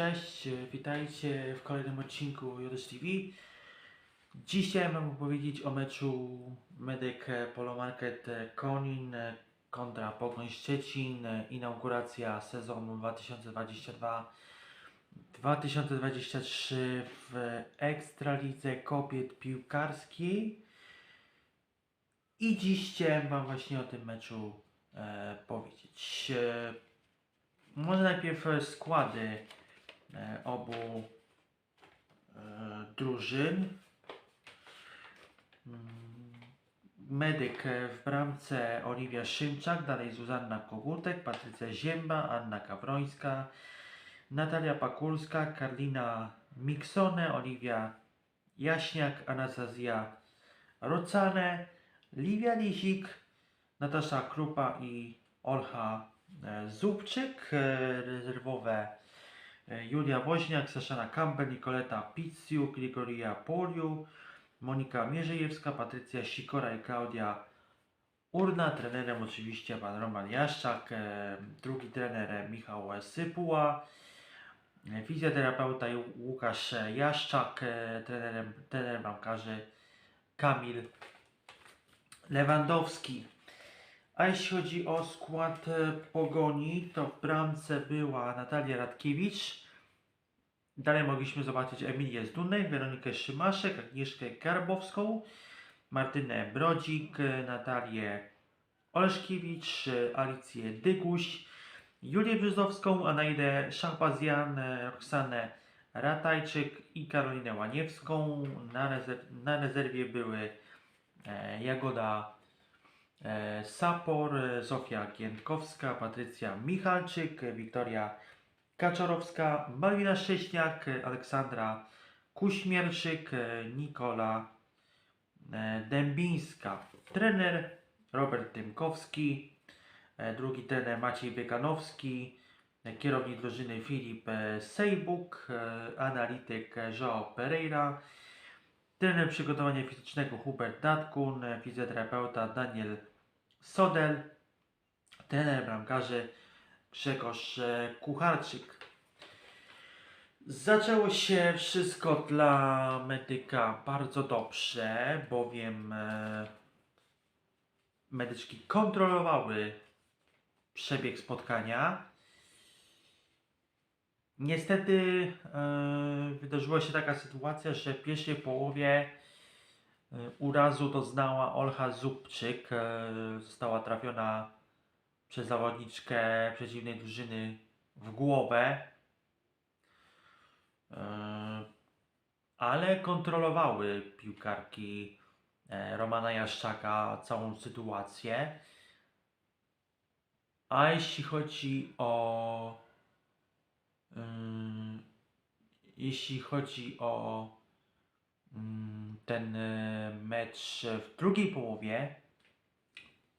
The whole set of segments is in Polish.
Cześć, witajcie w kolejnym odcinku JS TV. Dzisiaj mam opowiedzieć o meczu Medyk Polo Market Konin kontra Pogoń Szczecin, inauguracja sezonu 2022-2023 w Ekstralidze Kobiet Piłkarskiej. I dziś chciałem Wam właśnie o tym meczu e, powiedzieć. E, może najpierw składy obu e, drużyn. Mm, Medyk e, w bramce Oliwia Szymczak, dalej Zuzanna Kogutek, Patrycja Zięba, Anna Kawrońska, Natalia Pakulska, Karlina Miksone, Oliwia Jaśniak, Anastazja Rocane, Liwia Lisik, Natasza Krupa i Olcha e, Zubczyk, e, rezerwowe e, Julia Woźniak, Saszana Campbell, Nikoleta Picciu, Grigoria Poliu, Monika Mierzejewska, Patrycja Sikora i Klaudia Urna, trenerem oczywiście pan Roman Jaszczak, e, drugi trener e, Michał Sypuła, e, fizjoterapeuta Łukasz Jaszczak, e, trenerem, trener bramkarzy Kamil Lewandowski. A jeśli chodzi o skład e, pogoni, to w bramce była Natalia Radkiewicz. Dalej mogliśmy zobaczyć Emilię Zdunek, Weronikę Szymaszek, Agnieszkę Garbowską, Martynę Brodzik, e, Natalię Oleszkiewicz, e, Alicję Dyguś, Julię Brzozowską, Anaidę Szachbazjan, Roxanę Ratajczyk i Karolinę Łaniewską. Na, rezer- na rezerwie były Jagoda Sapor, e, Zofia Giętkowska, Patrycja Michalczyk, e, Wiktoria Kaczorowska, Malwina Szcześniak, e, Aleksandra Kuśmierczyk, e, Nikola e, Dębińska. Trener Robert Tymkowski, e, drugi trener Maciej Bieganowski, e, kierownik drużyny Filip e, Sejbuk, e, analityk e, João Pereira, trener przygotowania fizycznego Hubert Datkun, e, fizjoterapeuta Daniel Sodel, trener bramkarzy Grzegorz e, Kucharczyk. Zaczęło się wszystko dla medyka bardzo dobrze, bowiem e, medyczki kontrolowały przebieg spotkania. Niestety e, wydarzyła się taka sytuacja, że w pierwszej połowie urazu doznała Olcha Zubczyk. E, została trafiona przez zawodniczkę przeciwnej drużyny w głowę. E, ale kontrolowały piłkarki e, Romana Jaszczaka całą sytuację. A jeśli chodzi o ym, jeśli chodzi o ten e, mecz w drugiej połowie,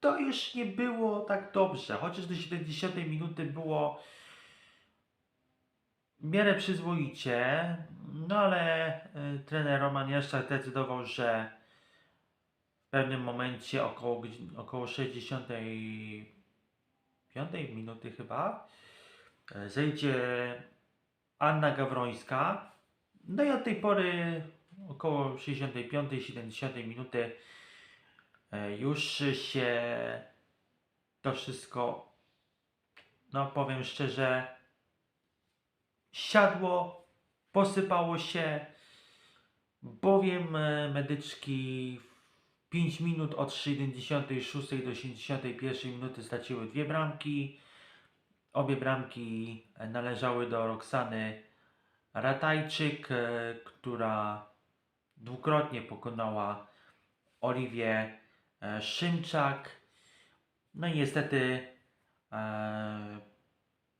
to już nie było tak dobrze. Chociaż do 70 minuty było w miarę przyzwoicie, no ale y, trener Roman Jaszczak zdecydował, że w pewnym momencie około, około 65 minuty chyba y, zejdzie Anna Gawrońska. No i od tej pory około 65-70 minuty y, już się to wszystko, no powiem szczerze, siadło, posypało się, bowiem e, medyczki w 5 minut od 76 do 81 minuty straciły dwie bramki. Obie bramki e, należały do Roxany Ratajczyk, e, która dwukrotnie pokonała Oliwię e, Szymczak. No i niestety e,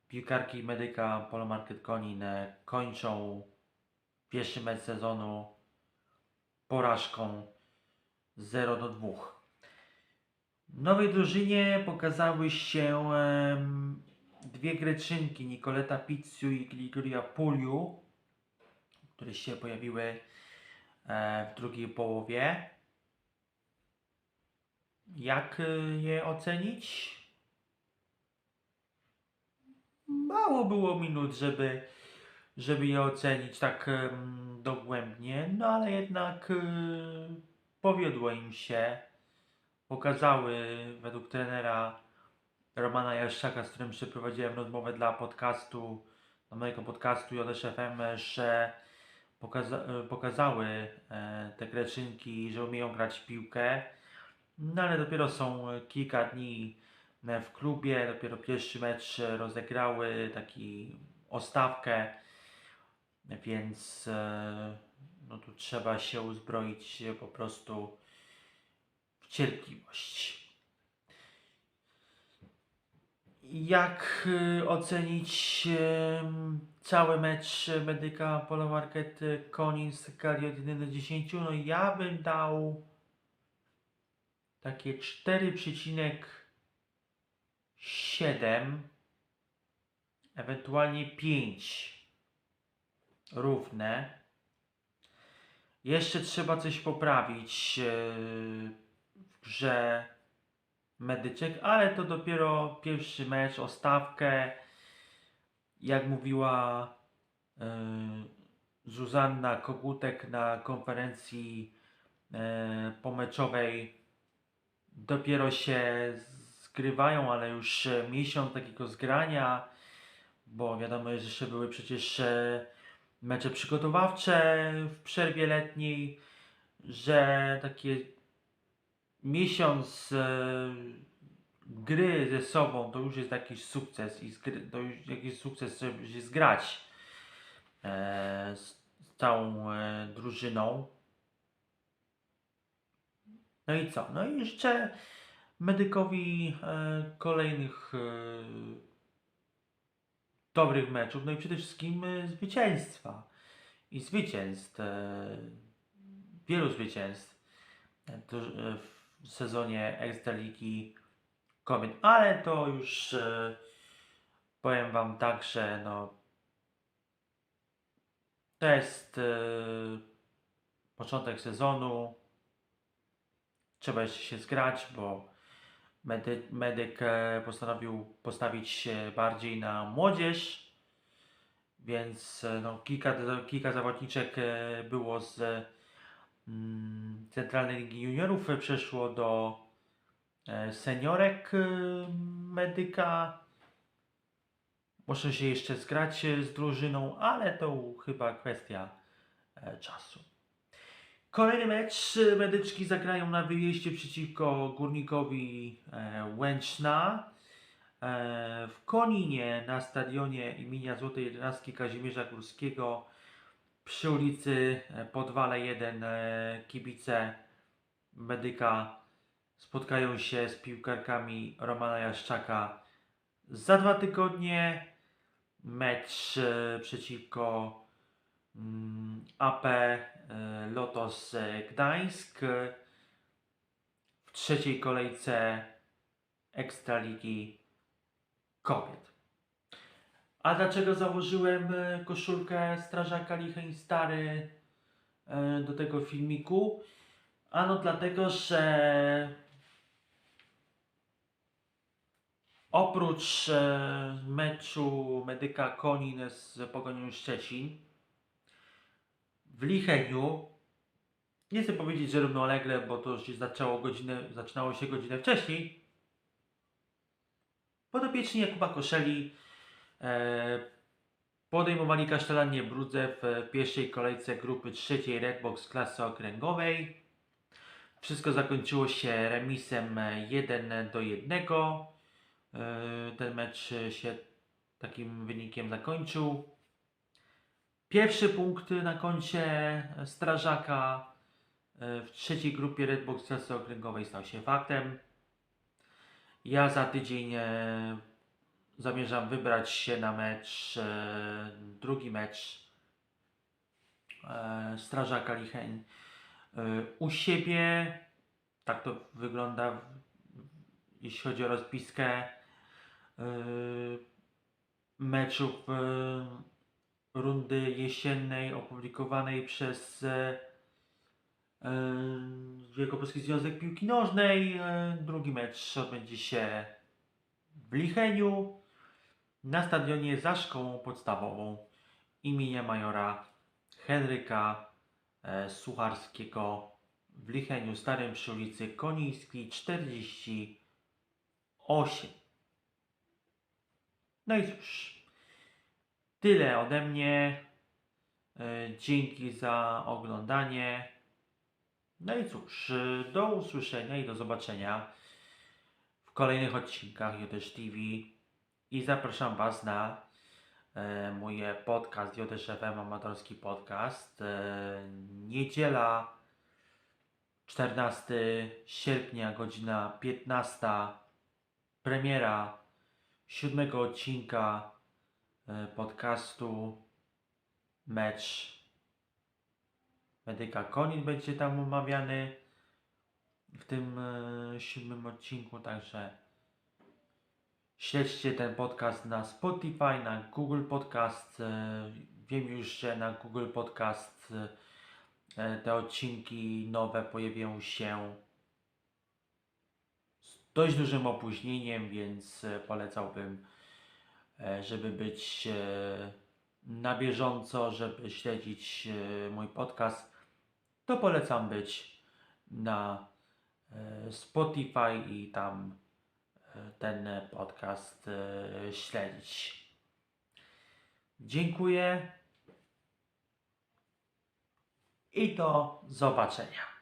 piłkarki medyka Polo Market Konin e, kończą pierwszy mecz sezonu porażką 0 do 2. W nowej drużynie pokazały się em, dwie greczynki, Nikoleta Pizziu i Grigoria Puliu, które się pojawiły e, w drugiej połowie. Jak e, je ocenić? Mało było minut, żeby żeby je ocenić tak dogłębnie, no ale jednak y, powiodło im się. Pokazały według trenera Romana Jaszczaka, z którym przeprowadziłem rozmowę dla podcastu, dla mojego podcastu JSZ FM, że pokaza- e, pokazały e, te greczynki, że umieją grać w piłkę. No ale dopiero są kilka dni e, w klubie, dopiero pierwszy mecz rozegrały, taki ostawkę, więc no tu trzeba się uzbroić po prostu w cierpliwość. Jak ocenić cały mecz Medyka Polo Market Konin z skali od 1 do 10? No ja bym dał takie 4,7 ewentualnie 5 równe. Jeszcze trzeba coś poprawić yy, w grze medyczek, ale to dopiero pierwszy mecz, ostawkę. Jak mówiła yy, Zuzanna Kogutek na konferencji yy, pomeczowej, dopiero się zgrywają, ale już e, miesiąc takiego zgrania, bo wiadomo, że jeszcze były przecież mecze przygotowawcze w przerwie letniej, że takie miesiąc e, gry ze sobą to już jest jakiś sukces i to już jakiś sukces, żeby się zgrać e, z, całą e, drużyną. No i co? No i jeszcze medykowi e, kolejnych dobrych meczów, no i przede wszystkim zwycięstwa. I zwycięstw, wielu zwycięstw w sezonie Ekstraligi kobiet. Ale to już e, powiem Wam tak, że no to jest e, początek sezonu. Trzeba jeszcze się zgrać, bo medy, medyk e, postanowił postawić się bardziej na młodzież, więc no, kilka, kilka zawodniczek było z mm, Centralnej Ligi Juniorów, przeszło do seniorek e, medyka. Muszę się jeszcze zgrać e, z drużyną, ale to chyba kwestia e, czasu. Kolejny mecz e, medyczki zagrają na wyjeździe przeciwko Górnikowi e, Łęczna. E, w Koninie na stadionie imienia Złotej Jedenastki Kazimierza Górskiego przy ulicy e, Podwale 1 e, kibice medyka spotkają się z piłkarkami Romana Jaszczaka za dwa tygodnie. Mecz e, przeciwko mm, AP e, Lotos e, Gdańsk w trzeciej kolejce Ekstraligi Kobiet. A dlaczego założyłem koszulkę Strażaka Licheń Stary do tego filmiku? Ano dlatego, że oprócz e, meczu Medyka Konin z Pogonią Szczecin w Licheniu nie chcę powiedzieć, że równolegle, bo to już zaczęło godzinę, zaczynało się godzinę wcześniej. Podopieczni Jakuba Koszeli e, podejmowali Kasztelanię Brudze w pierwszej kolejce grupy trzeciej Redbox klasy okręgowej. Wszystko zakończyło się remisem 1 do 1. E, Ten mecz się takim wynikiem zakończył. Pierwszy punkt na koncie Strażaka e, w trzeciej grupie Redbox klasy okręgowej stał się faktem. Ja za tydzień e, zamierzam wybrać się na mecz, drugi mecz Strażaka Licheń u siebie. Tak to wygląda, jeśli chodzi o rozpiskę meczów e, rundy jesiennej opublikowanej przez e, e, Wielkopolski Związek Piłki Nożnej. E, Drugi mecz odbędzie się w Licheniu na stadionie za szkołą podstawową imienia majora Henryka e, Sucharskiego w Licheniu Starym przy ulicy Konińskiej 48. No i cóż, tyle ode mnie. E, Dzięki za oglądanie. No i cóż, e, do usłyszenia i do zobaczenia w kolejnych odcinkach JS TV i zapraszam Was na e, mój podcast JS FM, amatorski podcast. E, niedziela 14 sierpnia, godzina 15. Premiera siódmego odcinka e, podcastu Mecz Medyka Konin będzie tam omawiany w tym e, siódmym odcinku, także śledźcie ten podcast na Spotify, na Google Podcast. E, wiem już, że na Google Podcast te odcinki nowe pojawią się dość dużym opóźnieniem, więc e, polecałbym, e, żeby być e, na bieżąco, żeby śledzić mój podcast, to polecam być na Spotify i tam ten podcast śledzić. Dziękuję i do zobaczenia.